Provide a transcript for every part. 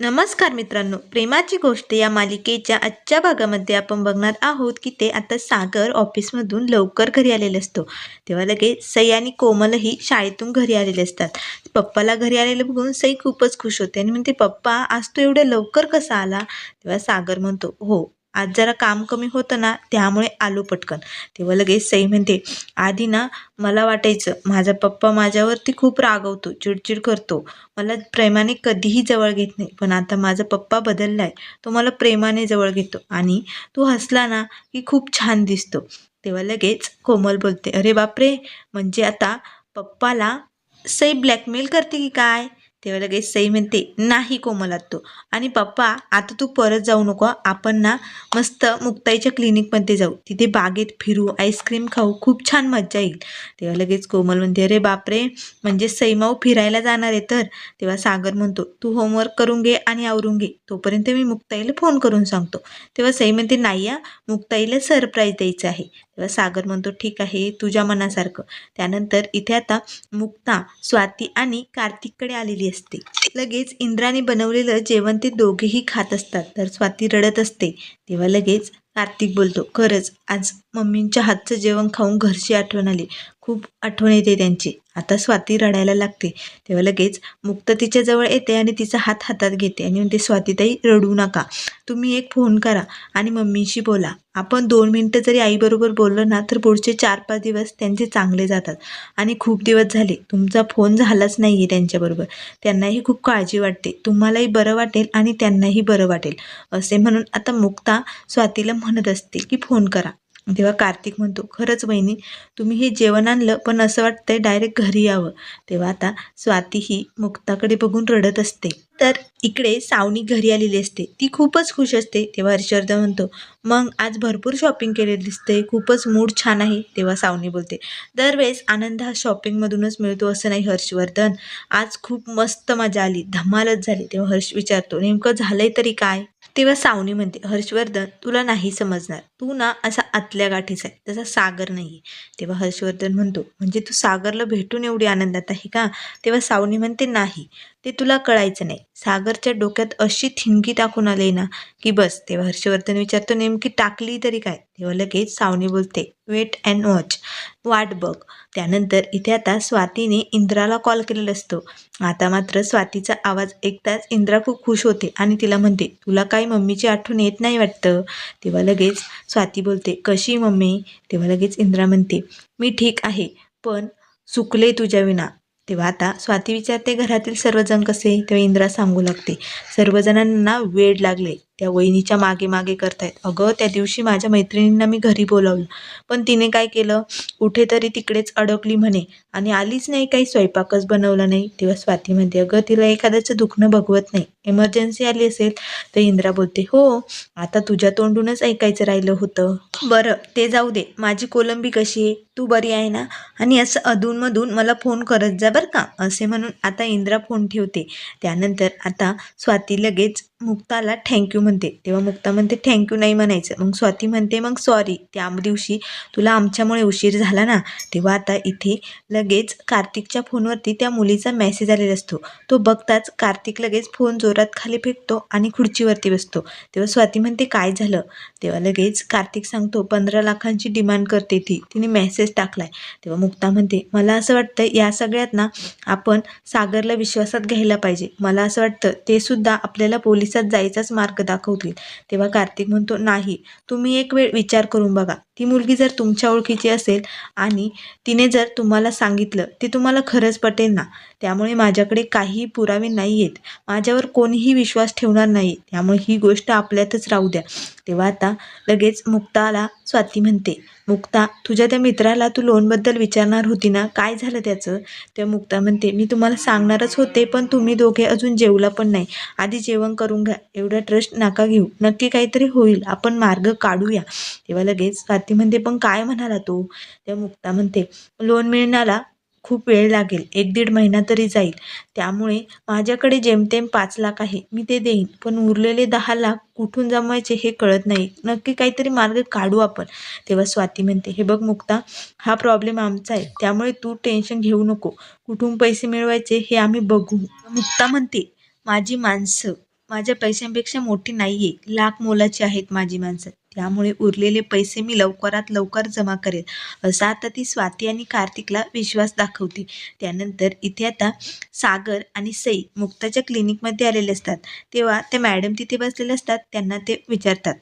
नमस्कार मित्रांनो प्रेमाची गोष्ट या मालिकेच्या आजच्या भागामध्ये आपण बघणार आहोत की ते आता सागर ऑफिसमधून लवकर घरी आलेले असतो. तेव्हा लगेच सई आणि कोमलही शाळेतून घरी आलेले असतात. पप्पाला घरी आलेलं बघून सई खूपच खुश होते आणि म्हणते पप्पा आज तो एवढ्या लवकर कसा आला? तेव्हा सागर म्हणतो हो आज जरा काम कमी होतं ना त्यामुळे आलो पटकन. तेव्हा लगेच सई म्हणते आधी ना मला वाटायचं माझा पप्पा माझ्यावरती खूप रागवतो चिडचिड करतो. मला प्रेमाने कधीही जवळ घेत नाही पण आता माझा पप्पा बदलला आहे तो मला प्रेमाने जवळ घेतो आणि तो हसला ना की खूप छान दिसतो. तेव्हा लगेच कोमल बोलते अरे बापरे! म्हणजे आता पप्पाला सई ब्लॅकमेल करते की काय? तेव्हा लगेच सई म्हणते नाही कोमल तो. आणि पप्पा आता तू परत जाऊ नको आपण ना मस्त मुक्ताईच्या क्लिनिकमध्ये जाऊ. तिथे बागेत फिरू आईस्क्रीम खाऊ खूप छान मज्जा येईल. तेव्हा लगेच कोमल म्हणते अरे बापरे म्हणजे सईमाऊ फिरायला जाणार आहे तर? तेव्हा सागर म्हणतो तू होमवर्क करून घे आणि आवरून घे. तोपर्यंत मी मुक्ताईला फोन करून सांगतो. तेव्हा सई म्हणते नाही या मुक्ताईला सरप्राईज द्यायचं आहे. तेव्हा सागर म्हणतो ठीक आहे तुझ्या मनासारखं. त्यानंतर इथे आता मुक्ता स्वाती आणि कार्तिककडे आलेली असते. लगेच इंद्राने बनवलेलं जेवण ते दोघेही खात असतात. तर स्वाती रडत असते. तेव्हा लगेच कार्तिक बोलतो खरंच आज मम्मींच्या हातचं जेवण खाऊन घरची आठवण आली. खूप आठवण येते त्यांची. आता स्वाती रडायला लागते. तेव्हा लगेच मुक्त तिच्या जवळ येते आणि तिचा हात हातात घेते आणि म्हणते स्वातीताई रडू नका. तुम्ही एक फोन करा आणि मम्मीशी बोला. आपण दोन मिनटं जरी आईबरोबर बोललो ना तर पुढचे चार पाच दिवस त्यांचे चांगले जातात. आणि खूप दिवस झाले. तुमचा फोन झालाच नाही आहे त्यांच्याबरोबर. त्यांनाही खूप काळजी वाटते. तुम्हालाही बरं वाटेल आणि त्यांनाही बरं वाटेल. असे म्हणून आता मुक्ता स्वातीला म्हणत असते की फोन करा. तेव्हा कार्तिक म्हणतो खरंच वहिनी तुम्ही हे जेवण आणलं पण असं वाटतंय डायरेक्ट घरी यावं. तेव्हा आता स्वाती ही मुक्ताकडे बघून रडत असते. तर इकडे सावनी घरी आलेली असते. ती खूपच खुश असते तेव्हा हर्षवर्धन म्हणतो मग आज भरपूर शॉपिंग केलेली दिसते खूपच मूड छान आहे तेव्हा सावनी बोलते. दरवेळेस आनंद हा शॉपिंगमधूनच मिळतो असं नाही हर्षवर्धन. आज खूप मस्त मजा आली धमालच झाली तेव्हा हर्ष विचारतो नेमकं झालंय तरी काय? तेव्हा सावनी म्हणते हर्षवर्धन तुला नाही समजणार. तू ना असा आतल्या गाठीचा आहे तसा सागर नाही तेव्हा हर्षवर्धन म्हणतो म्हणजे तू सागरला भेटून एवढी आनंदात आहे का? तेव्हा सावनी म्हणते नाही. ते तुला कळायचं नाही. सागरच्या डोक्यात अशी थिंकी टाकून आली ना की बस तेव्हा हर्षवर्धन विचारतो नेमकी टाकली तरी काय? तेव्हा लगेच सावनी बोलते वेट अँड वॉच. वाट बघ. त्यानंतर इथे आता स्वातीने इंद्राला कॉल केलेला असतो. आता मात्र स्वातीचा आवाज ऐकताच इंद्रा खूप खुश होते आणि तिला म्हणते तुला काही मम्मीची आठवण येत नाही वाटतं? तेव्हा लगेच स्वाती बोलते कशी मम्मी? तेव्हा लगेच इंद्रा म्हणते मी ठीक आहे पण चुकले तुझ्या विना. तेव्हा आता स्वाती विचारते घरातील सर्वजण कसे? तेव्हा इंद्रा सांगू लागते सर्वजणांना वेळ लागले. त्या वहिनीच्या मागे मागे करतायत. अगं त्या दिवशी माझ्या मैत्रिणींना मी घरी बोलावलं. पण तिने काय केलं? कुठेतरी तिकडेच अडकली म्हणे. आणि आलीच नाही काही स्वयंपाकच बनवला नाही. तेव्हा स्वाती म्हणते अगं तिला एखाद्याचं दुखणं भगवत नाही. इमर्जन्सी आली असेल तर इंद्रा बोलते हो आता तुझ्या तोंडूनच ऐकायचं राहिलं होतं. बरं ते जाऊ दे. माझी कोलंबी कशी आहे? तू बरी आहे ना? आणि असं अधूनमधून मला फोन करत जा बरं का असे म्हणून आता इंद्रा फोन ठेवते. त्यानंतर आता स्वाती लगेच मुक्ताला थँक्यू म्हणते. तेव्हा मुक्ता म्हणते थँक्यू नाही म्हणायचं. मग स्वाती म्हणते मग सॉरी त्या दिवशी तुला आमच्यामुळे उशीर झाला ना? तेव्हा आता इथे लगेच कार्तिकच्या फोनवरती त्या मुलीचा मेसेज आलेला असतो. तो बघताच कार्तिक लगेच फोन जोरात खाली फेकतो आणि खुर्चीवरती बसतो. तेव्हा स्वाती म्हणते काय झालं? तेव्हा लगेच कार्तिक सांगतो पंधरा लाखांची डिमांड करते ती. तिने मेसेज टाकलाय. तेव्हा मुक्ता म्हणते मला असं वाटतं या सगळ्यात ना आपण सागरला विश्वासात घ्यायला पाहिजे. मला असं वाटतं ते सुद्धा आपल्याला पोलिसात जायचाच मार्ग दाखवतील. तेव्हा कार्तिक म्हणतो नाही तुम्ही एक वेळ विचार करून बघा. ती मुलगी जर तुमच्या ओळखीची असेल आणि तिने जर तुम्हाला सांगितलं ते तुम्हाला खरंच पटेल ना? त्यामुळे माझ्याकडे काहीही पुरावे नाही आहेत माझ्यावर कोणीही विश्वास ठेवणार नाही. त्यामुळे ही गोष्ट आपल्यातच राहू द्या. तेव्हा आता लगेच मुक्ताला स्वाती म्हणते मुक्ता तुझ्या त्या मित्राला तू लोनबद्दल विचारणार होती ना? काय झालं त्याचं? तेव्हा मुक्ता म्हणते मी तुम्हाला सांगणारच होते पण तुम्ही दोघे अजून जेवला पण नाही. आधी जेवण करून घ्या. एवढा ट्रस्ट नाका घेऊ. नक्की काहीतरी होईल. आपण मार्ग काढूया. तेव्हा लगेच स्वाती म्हणते पण काय म्हणाला तो? तेव्हा मुक्ता म्हणते लोन मिळण्याला खूप वेळ लागेल. एक दीड महिना तरी जाईल. त्यामुळे माझ्याकडे जेमतेम पाच लाख आहे. मी ते देईन. पण उरलेले दहा लाख कुठून जमवायचे हे कळत नाही. नक्की काहीतरी मार्ग काढू आपण. तेव्हा स्वाती म्हणते हे बघ मुक्ता हा प्रॉब्लेम आमचा आहे. त्यामुळे तू टेन्शन घेऊ नको. कुठून पैसे मिळवायचे हे आम्ही बघू. मुक्ता म्हणते माझी माणसं माझ्या पैशांपेक्षा मोठी नाही आहे लाख मोलाची आहेत माझी माणसं. त्यामुळे उरलेले पैसे मी लवकरात लवकर जमा करेल. असा आता ती स्वाती आणि कार्तिकला विश्वास दाखवते. त्यानंतर इथे आता सागर आणि सई मुक्ताच्या क्लिनिकमध्ये आलेले असतात. तेव्हा ते मॅडम तिथे बसलेले असतात. त्यांना ते विचारतात.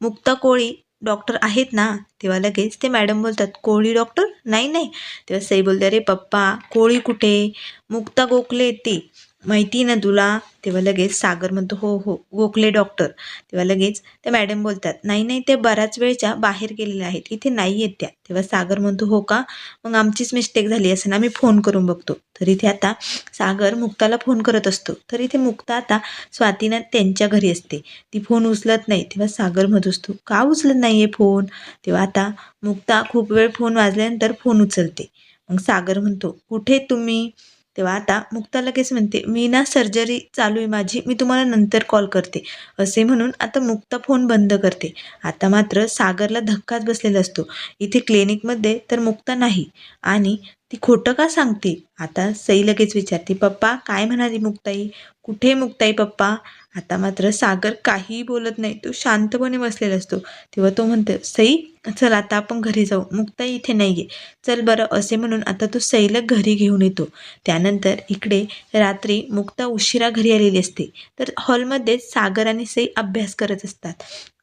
मुक्ता कोळी डॉक्टर आहेत ना? तेव्हा लगेच ते मॅडम बोलतात कोळी डॉक्टर नाही नाही. तेव्हा सई बोलते अरे पप्पा कोळी कुठे? मुक्ता गोखले येते. माहिती ना तुला? तेव्हा लगेच सागर म्हणतो हो हो गोखले डॉक्टर तेव्हा लगेच त्या मॅडम बोलतात नाही नाही ते बऱ्याच वेळच्या बाहेर गेलेल्या आहेत इथे नाही येत त्या. तेव्हा सागर म्हणतो हो का? मग आमचीच मिस्टेक झाली असं ना मी फोन करून बघतो. तर इथे आता सागर मुक्ताला फोन करत असतो. तर इथे मुक्ता आता स्वातीनं त्यांच्या घरी असते. ती फोन उचलत नाही. तेव्हा सागर म्हणत असतो का उचलत नाही आहे फोन तेव्हा आता मुक्ता खूप वेळ फोन वाजल्यानंतर फोन उचलते. मग सागर म्हणतो कुठे तुम्ही? तेव्हा आता मुक्ता लगेच म्हणते मी ना सर्जरी चालू आहे माझी मी तुम्हाला नंतर कॉल करते. असे म्हणून आता मुक्ता फोन बंद करते. आता मात्र सागरला धक्काच बसलेला असतो. इथे क्लिनिकमध्ये तर मुक्ता नाही. आणि ती खोटं का सांगते? आता सई लगेच विचारते पप्पा काय म्हणाली मुक्ताई? कुठे मुक्ताई पप्पा? आता मात्र सागर काहीही बोलत नाही. तो शांतपणे बसलेला असतो. तेव्हा तो म्हणतो सई चल आता आपण घरी जाऊ. मुक्ताई इथे नाही आहे चल बरं असे म्हणून आता तो सईला घरी घेऊन येतो. त्यानंतर इकडे रात्री मुक्ता उशिरा घरी आलेली असते. तर हॉलमध्येच सागर आणि सई अभ्यास करत असतात.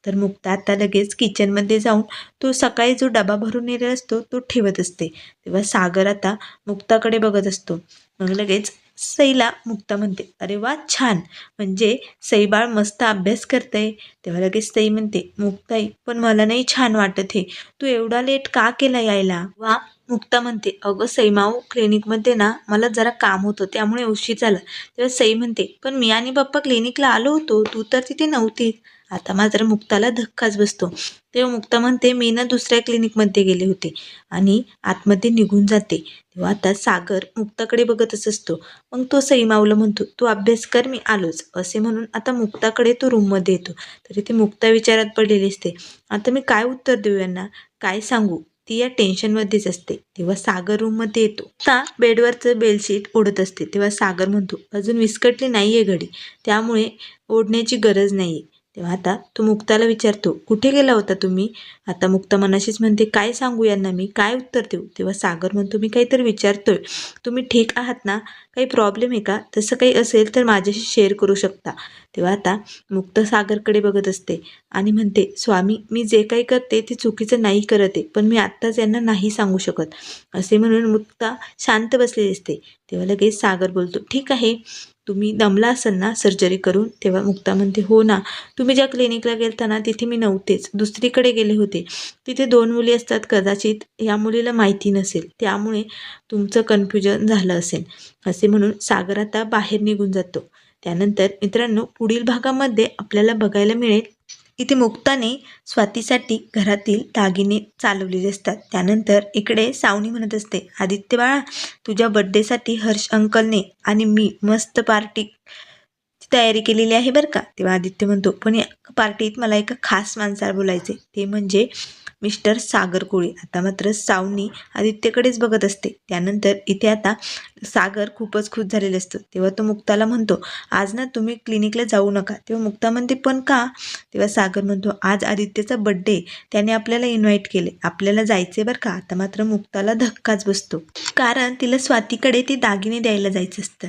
तर मुक्ता आता लगेच किचनमध्ये जाऊन तो सकाळी जो डबा भरून येलेला असतो तो ठेवत असते. तेव्हा सागर आता मुक्ताकडे बघत असतो. मग लगेच सईला मुक्ता म्हणते अरे वा छान! म्हणजे सईबाळ मस्त अभ्यास करते तेव्हा लगेच सई म्हणते मुक्ताई पण मला नाही छान वाटत हे. तू एवढा लेट का केला यायला? वा मुक्ता म्हणते अगं सईमाऊ क्लिनिकमध्ये ना मला जरा काम होतं त्यामुळे उशीर झाला. तेव्हा सई म्हणते पण मी आणि पप्पा क्लिनिकला आलो होतो. तू तर तिथे नव्हती आता मात्र मुक्ताला धक्काच बसतो. तेव्हा मुक्ता म्हणते मी ना दुसऱ्या क्लिनिकमध्ये गेले होते आणि आतमध्ये निघून जाते. तेव्हा आता सागर मुक्ताकडे बघतच असतो. मग तो सईमावलं म्हणतो तू अभ्यास कर मी आलोच. असे म्हणून आता मुक्ताकडे तो रूममध्ये येतो. तरी ती मुक्ता विचारात पडलेली असते आता मी काय उत्तर देऊ यांना? काय सांगू? ती या टेन्शनमध्येच असते. तेव्हा सागर रूममध्ये येतो. आता बेडवरचं बेडशीट ओढत असते. तेव्हा सागर म्हणतो अजून विस्कटली नाही आहे घडी. त्यामुळे ओढण्याची गरज नाही आहे तेव्हा आता तो मुक्ताला विचारतो कुठे गेला होता तुम्ही? आता मुक्ता मनाशीच म्हणते काय सांगू यांना मी? काय उत्तर देऊ? तेव्हा सागर म्हणतो मी काहीतरी विचारतोय. तुम्ही ठीक आहात ना? काही प्रॉब्लेम आहे का? तसं काही असेल तर माझ्याशी शेअर करू शकता. तेव्हा आता मुक्त सागरकडे बघत असते आणि म्हणते स्वामी मी जे काही करते ते चुकीचं नाही करत आहे पण मी आत्ताच यांना नाही सांगू शकत. असे म्हणून मुक्ता शांत बसलेली असते. तेव्हा लगेच सागर बोलतो ठीक आहे. तुम्ही दमला असाल ना सर्जरी करून तेव्हा मुक्ता म्हणते हो ना तुम्ही ज्या क्लिनिकला गेलता ना तिथे मी नव्हतेच. दुसरीकडे गेले होते. तिथे दोन मुली असतात कदाचित या मुलीला माहिती नसेल. त्यामुळे तुमचं कन्फ्युजन झालं असेल. असे म्हणून सागर आता बाहेर निघून जातो. त्यानंतर मित्रांनो पुढील भागामध्ये आपल्याला बघायला मिळेल इथे मुक्ताने स्वातीसाठी घरातील दागिने चालवलेले असतात. त्यानंतर इकडे सावनी म्हणत असते आदित्य बाळा तुझ्या बड्डेसाठी हर्ष अंकलने आणि मी मस्त पार्टी तयारी केलेली आहे बरं का. तेव्हा आदित्य म्हणतो पण या पार्टीत मला एका खास माणसाला बोलायचे ते म्हणजे मिस्टर सागर कोळी आता मात्र सावनी आदित्यकडेच बघत असते. त्यानंतर इथे आता सागर खूपच खुश झालेलं असतो तेव्हा तो मुक्ताला म्हणतो आज ना तुम्ही क्लिनिकला जाऊ नका. तेव्हा मुक्ता म्हणते पण का? तेव्हा सागर म्हणतो आज आदित्यचा बड्डे त्याने आपल्याला इन्व्हाइट केले आपल्याला जायचे बरं का. आता मात्र मुक्ताला धक्काच बसतो. कारण तिला स्वातीकडे ते दागिने द्यायला जायचं असतं.